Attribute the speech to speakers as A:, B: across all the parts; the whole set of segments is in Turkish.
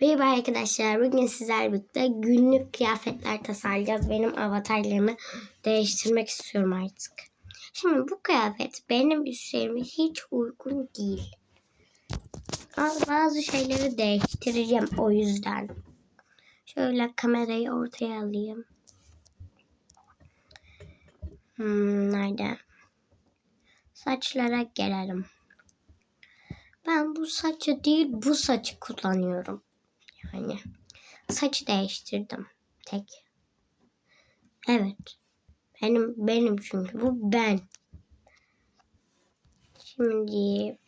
A: Merhaba arkadaşlar. Bugün sizlerle birlikte günlük kıyafetler tasarlayacağız. Benim avatarlarımı değiştirmek istiyorum artık. Şimdi bu kıyafet benim üstlerime hiç uygun değil. Ama bazı şeyleri değiştireceğim o yüzden. Şöyle kamerayı ortaya alayım. Hmm, nerede? Saçlara gelelim. Ben bu saçı değil bu saçı kullanıyorum. Yani saçı değiştirdim tek. Evet. Benim benim çünkü bu ben. Şimdi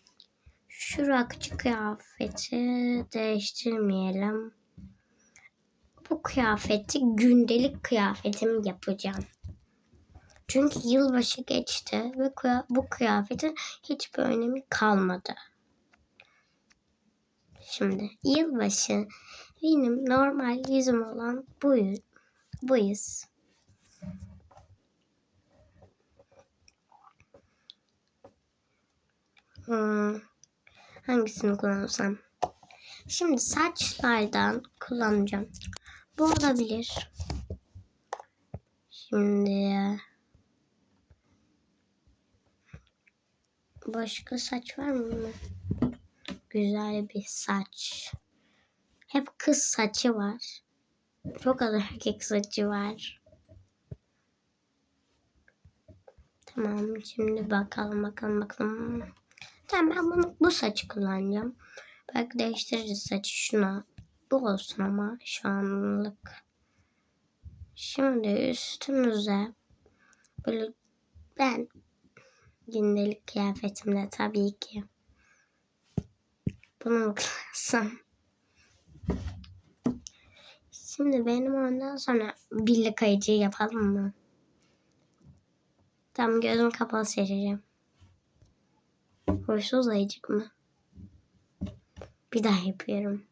A: şu rakçı kıyafeti değiştirmeyelim. Bu kıyafeti gündelik kıyafetim yapacağım. Çünkü yılbaşı geçti ve bu kıyafetin hiçbir önemi kalmadı. Şimdi yılbaşı benim normal yüzüm olan bu buyuz. Hmm, hangisini kullansam? Şimdi saçlardan kullanacağım. Bu olabilir. Şimdi başka saç var mı? Güzel bir saç. Hep kız saçı var. Çok az erkek saçı var. Tamam şimdi bakalım bakalım bakalım. Tamam ben bunu bu saçı kullanacağım. Belki değiştiririz saçı şuna. Bu olsun ama şu anlık. Şimdi üstümüze böyle ben gündelik kıyafetimde tabii ki bunu mu kullansam? Şimdi benim ondan sonra birlik ayıcı yapalım mı? Tam gözüm kapalı seçeceğim. Huysuz ayıcık mı? Bir daha yapıyorum.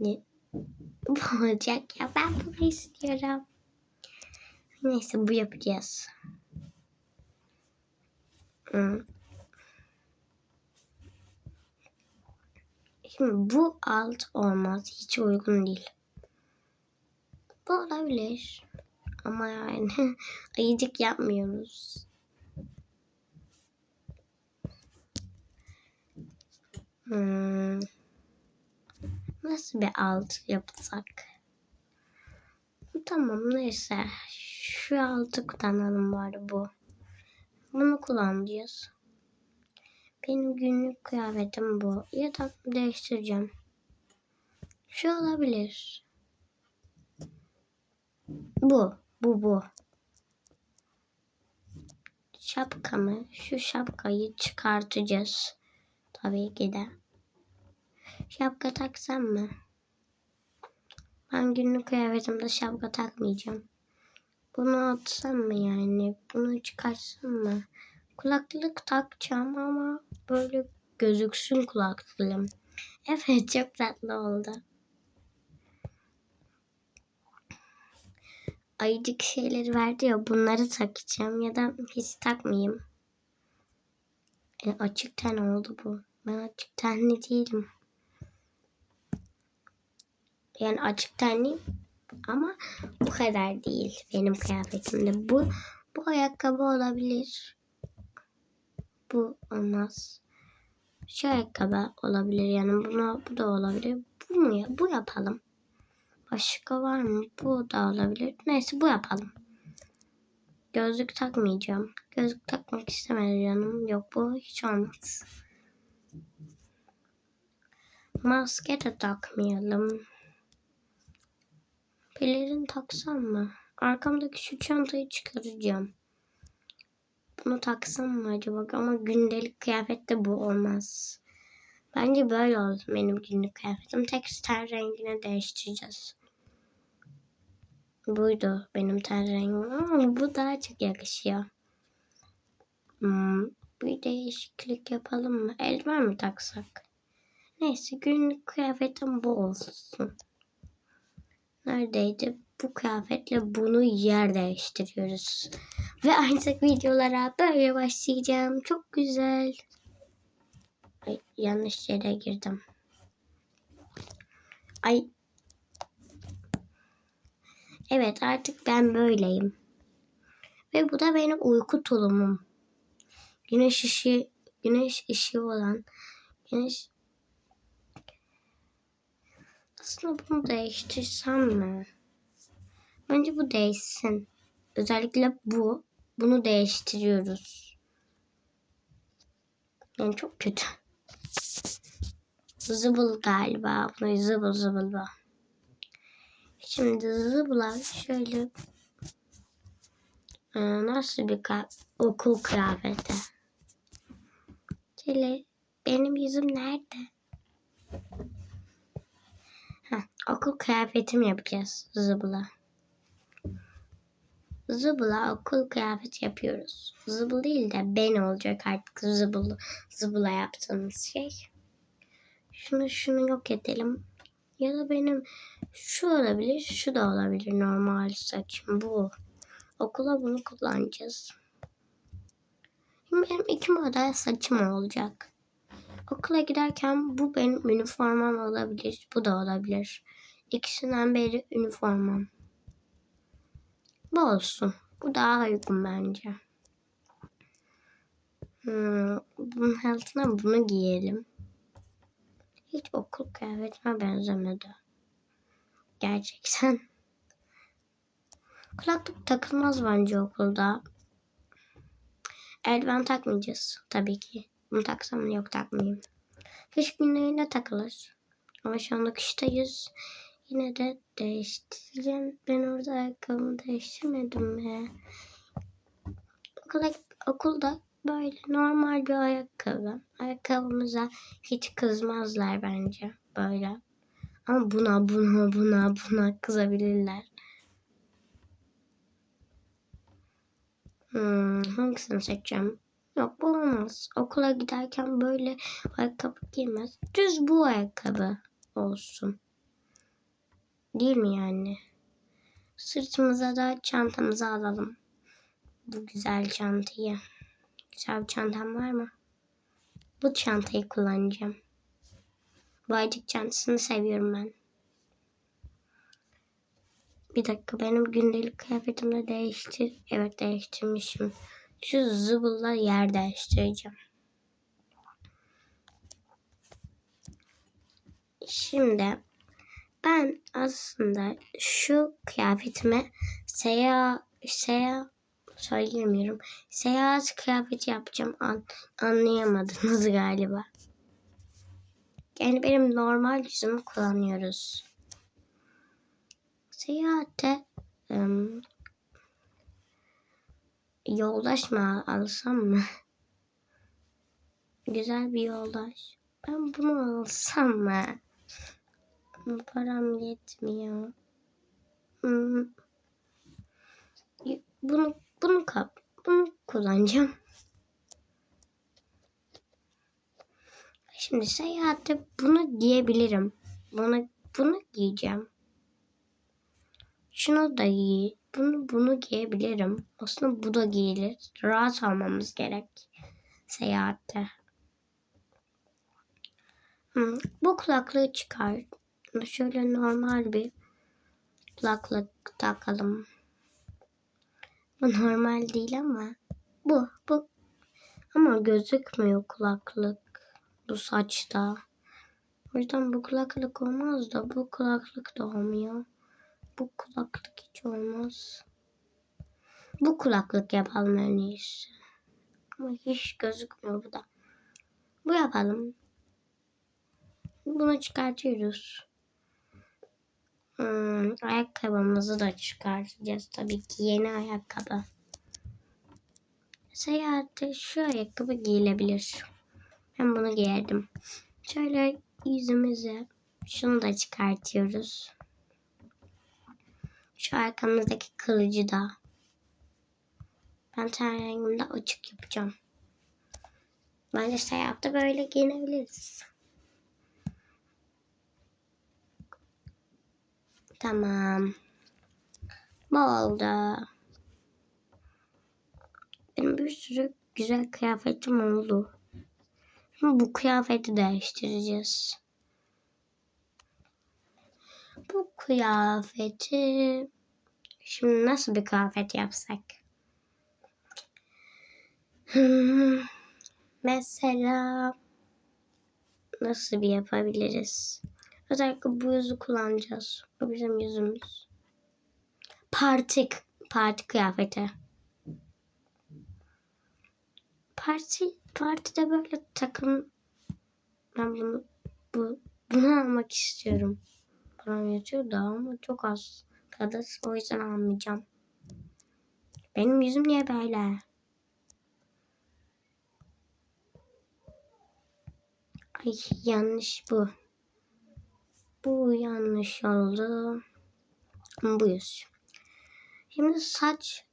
A: Ne? Bu olacak ya. Ben bunu istiyorum. Neyse bu yapacağız. Hmm. Bu alt olmaz. Hiç uygun değil. Bu olabilir. Ama yani ayıcık yapmıyoruz. Hmm. Nasıl bir alt yapsak? Tamam neyse. Şu altı kullanalım bari bu. Bunu kullanacağız. Benim günlük kıyafetim bu. Ya da değiştireceğim. Şu olabilir. Bu. Bu bu. Şapkamı. Şu şapkayı çıkartacağız. Tabii ki de. Şapka taksam mı? Ben günlük kıyafetimde şapka takmayacağım. Bunu atsam mı yani? Bunu çıkarsam mı? Kulaklık takacağım ama böyle gözüksün kulaklığım. Evet çok tatlı oldu. Ayıcık şeyleri verdi ya bunları takacağım ya da hiç takmayayım. E, açık oldu bu. Ben açık tenli değilim. Yani açık tenliyim ama bu kadar değil benim kıyafetimde. Bu bu ayakkabı olabilir. Bu olmaz. Şu ayakkabı olabilir yani buna bu da olabilir. Bu mu ya? Bu yapalım. Başka var mı? Bu da olabilir. Neyse bu yapalım. Gözlük takmayacağım. Gözlük takmak istemedim canım. Yok bu hiç olmaz. Maske de takmayalım. Pelerin taksam mı? Arkamdaki şu çantayı çıkaracağım. Bunu taksam mı acaba? Ama gündelik kıyafette bu olmaz. Bence böyle olsun benim günlük kıyafetim. Tek ten rengine değiştireceğiz. Buydu benim ten rengim ama bu daha çok yakışıyor. Hmm, bir değişiklik yapalım mı? Eldiven mi taksak? Neyse günlük kıyafetim bu olsun. Neredeydi? Bu kıyafetle bunu yer değiştiriyoruz. Ve artık videolara böyle başlayacağım. Çok güzel. Ay, yanlış yere girdim. Ay. Evet artık ben böyleyim. Ve bu da benim uyku tulumum. Güneş ışığı, güneş ışığı olan güneş aslında bunu değiştirsem mi? Bence bu değişsin. Özellikle bu. Bunu değiştiriyoruz. Yani çok kötü. Zıbıl galiba. Bunu zıbıl zıbıl bu. Şimdi zıbıla şöyle ee, nasıl bir okul kıyafeti? Şöyle benim yüzüm nerede? Heh, okul kıyafetimi yapacağız zıbıla. Zıbıla okul kıyafet yapıyoruz. Zıbıl değil de ben olacak artık zıbıl, zıbıla yaptığımız şey. Şunu şunu yok edelim. Ya da benim şu olabilir, şu da olabilir normal saçım bu. Okula bunu kullanacağız. Benim iki model saçım olacak. Okula giderken bu benim üniformam olabilir. Bu da olabilir. İkisinden biri üniformam. Bu olsun. Bu daha uygun bence. Hmm, bunun altına bunu giyelim. Hiç okul kıyafetime benzemedi. Gerçekten. Kulaklık takılmaz bence okulda. Eldiven takmayacağız tabii ki. Bunu taksam yok takmayayım. Kış günlerinde takılır. Ama şu anda kıştayız. Yine de değiştireceğim. Ben orada ayakkabımı değiştirmedim mi? Okulda, okulda böyle normal bir ayakkabı. Ayakkabımıza hiç kızmazlar bence böyle. Ama buna buna buna buna kızabilirler. Hmm, hangisini seçeceğim? Yok bu olmaz. Okula giderken böyle ayakkabı giymez. Düz bu ayakkabı olsun. Değil mi yani? Sırtımıza da çantamızı alalım. Bu güzel çantayı. Güzel bir çantam var mı? Bu çantayı kullanacağım. Bu aycık çantasını seviyorum ben. Bir dakika benim gündelik kıyafetimi de değiştir. Evet değiştirmişim. Şu zıbılla yer değiştireceğim. Şimdi ben aslında şu kıyafetime seyahat seyahat söyleyemiyorum. Seyahat kıyafeti yapacağım. An, anlayamadınız galiba. Yani benim normal yüzümü kullanıyoruz. Seyahatte um, yoldaş mı alsam mı? Güzel bir yoldaş. Ben bunu alsam mı? Param yetmiyor. Hmm. Bunu bunu kap bunu kullanacağım. Şimdi seyahatte bunu giyebilirim. Bunu bunu giyeceğim. Şunu da giy. Bunu bunu giyebilirim. Aslında bu da giyilir. Rahat almamız gerek seyahatte. Hmm, bu kulaklığı çıkar. Şöyle normal bir kulaklık takalım. Bu normal değil ama bu bu ama gözükmüyor kulaklık bu saçta. O yüzden bu kulaklık olmaz da bu kulaklık da olmuyor. Bu kulaklık hiç olmaz. Bu kulaklık yapalım en. Ama hiç gözükmüyor bu da. Bu yapalım. Bunu çıkartıyoruz. Hmm, ayakkabımızı da çıkartacağız tabii ki yeni ayakkabı. Seyahatte şu ayakkabı giyilebilir. Ben bunu giyerdim. Şöyle yüzümüze şunu da çıkartıyoruz. Şu arkamızdaki kılıcı da. Ben ten rengimde açık yapacağım. Bence seyahatte böyle giyinebiliriz. Tamam. Bu oldu. Benim bir sürü güzel kıyafetim oldu. Şimdi bu kıyafeti değiştireceğiz. Bu kıyafeti şimdi nasıl bir kıyafet yapsak? Hmm, mesela nasıl bir yapabiliriz? Özellikle bu yüzü kullanacağız. Bu bizim yüzümüz. Parti parti kıyafeti. Parti partide böyle takım ben bunu bu bunu almak istiyorum. Param yatıyor da ama çok az kadar o yüzden almayacağım. Benim yüzüm niye böyle? Ay yanlış bu. Bu yanlış oldu. Bu yüz. Şimdi saç.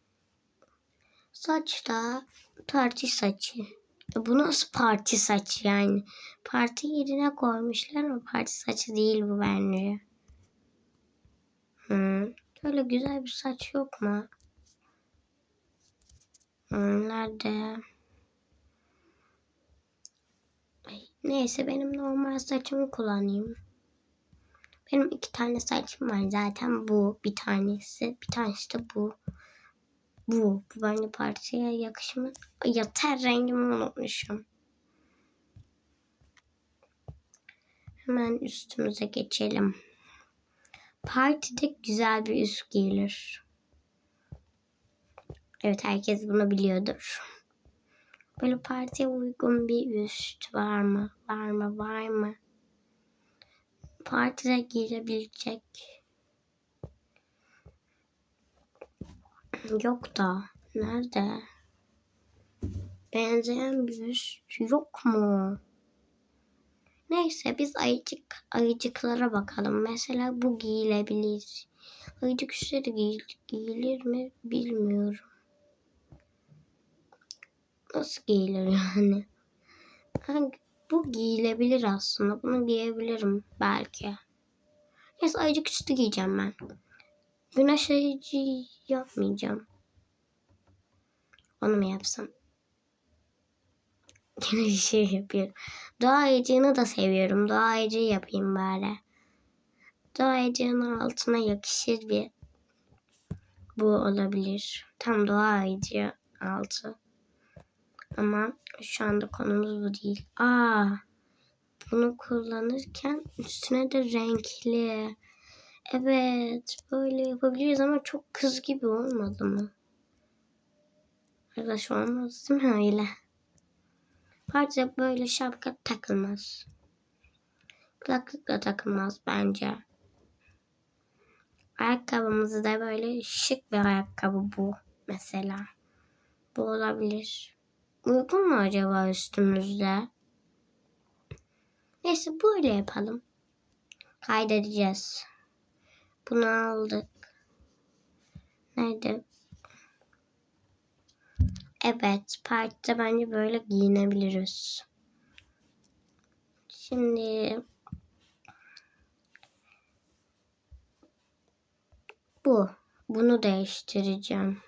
A: Saç da parti saçı. Ya Bu nasıl parti saçı yani? Parti yerine koymuşlar ama parti saçı değil bu bence. Hmm. Böyle güzel bir saç yok mu? Nerede? Neyse benim normal saçımı kullanayım. Benim iki tane saçım var zaten bu bir tanesi. Bir tanesi de bu. Bu. Bu bence partiye yakışmaz. Ay, Ya ter rengimi unutmuşum. Hemen üstümüze geçelim. Partide güzel bir üst giyilir. Evet herkes bunu biliyordur. Böyle partiye uygun bir üst var mı? Var mı? Var mı? Partide giyilebilecek. Yok da. Nerede? Benzeyen bir yok mu? Neyse biz ayıcık ayıcıklara bakalım. Mesela bu giyilebilir. Ayıcık üstleri giy giyilir mi bilmiyorum. Nasıl giyilir yani? Bu giyilebilir aslında. Bunu giyebilirim belki. Neyse ayıcık üstü giyeceğim ben. Güneş ayıcı yapmayacağım. Onu mu yapsam? Yine bir şey yapıyorum. Doğa ayıcığını da seviyorum. Doğa ayıcığı yapayım bari. Doğa ayıcığının altına yakışır bir bu olabilir. Tam doğa ayıcığı altı. Ama şu anda konumuz bu değil. Aa, bunu kullanırken üstüne de renkli. Evet, böyle yapabiliriz ama çok kız gibi olmadı mı? Arkadaş olmaz değil mi öyle? Parça böyle şapka takılmaz. Kulaklık da takılmaz bence. Ayakkabımız da böyle şık bir ayakkabı bu mesela. Bu olabilir. Uygun mu acaba üstümüzde? Neyse böyle yapalım. Kaydedeceğiz. Bunu aldık. Nerede? Evet, partide bence böyle giyinebiliriz. Şimdi bu. Bunu değiştireceğim.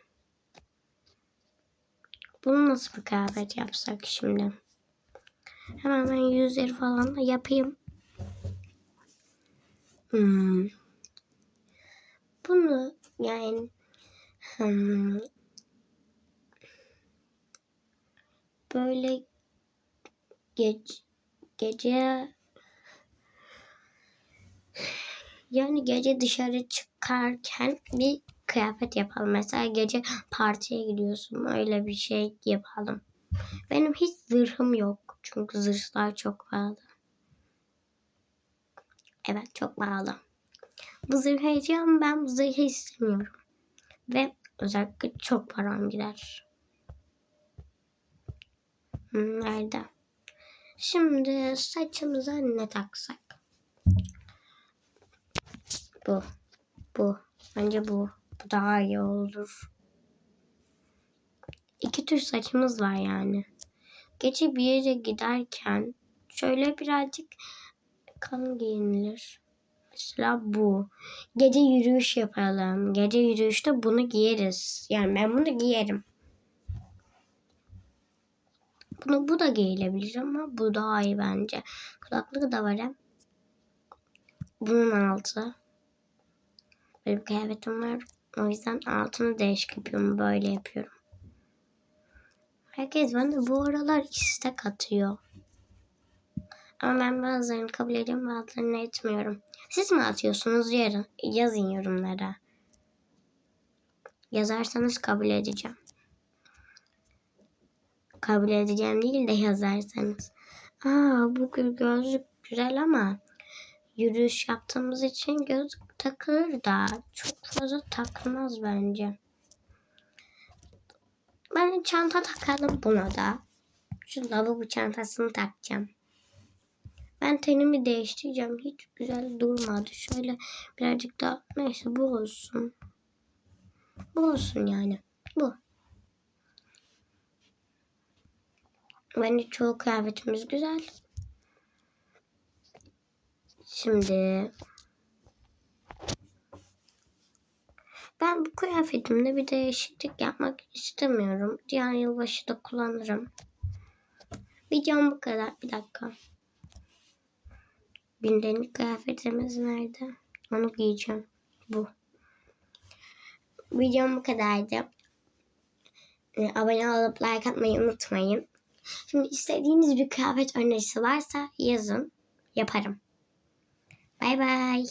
A: Bunu nasıl bir kıyafet yapsak şimdi? Hemen ben yüzleri falan da yapayım. Hmm. Bunu yani hmm, böyle gece gece yani gece dışarı çıkarken bir kıyafet yapalım. Mesela gece partiye gidiyorsun. Öyle bir şey yapalım. Benim hiç zırhım yok. Çünkü zırhlar çok pahalı. Evet çok pahalı. Bu zırhı alacağım. Ben bu zırhı istemiyorum. Ve özellikle çok param gider. Hmm, Nerede? Şimdi saçımıza ne taksak? Bu. Bu. Bence bu. Bu daha iyi olur. İki tür saçımız var yani. Gece bir yere giderken şöyle birazcık kalın giyinilir. Mesela bu. Gece yürüyüş yapalım. Gece yürüyüşte bunu giyeriz. Yani ben bunu giyerim. Bunu bu da giyilebilir ama bu daha iyi bence. Kulaklığı da var hem. Bunun altı. Bir kıyafetim var. O yüzden altını değişik yapıyorum. Böyle yapıyorum. Herkes bana bu aralar istek atıyor. Ama ben bazılarını kabul ediyorum bazılarını etmiyorum. Siz mi atıyorsunuz yarın? Yazın yorumlara. Yazarsanız kabul edeceğim. Kabul edeceğim değil de yazarsanız. Aa bu gö- gözlük güzel ama yürüyüş yaptığımız için gözlük takılır da çok fazla takılmaz bence. Ben çanta takalım buna da. Şu lavabo çantasını takacağım. Ben tenimi değiştireceğim. Hiç güzel durmadı. Şöyle birazcık daha neyse bu olsun. Bu olsun yani. Bu. Bence çoğu kıyafetimiz güzel. Şimdi ben bu kıyafetimde bir değişiklik yapmak istemiyorum. Diğer yılbaşı da kullanırım. Videom bu kadar. Bir dakika. Gündelik kıyafetimiz nerede? Onu giyeceğim. Bu. Videom bu kadardı. Ee, Abone olup like atmayı unutmayın. Şimdi istediğiniz bir kıyafet önerisi varsa yazın. Yaparım. Bay bay.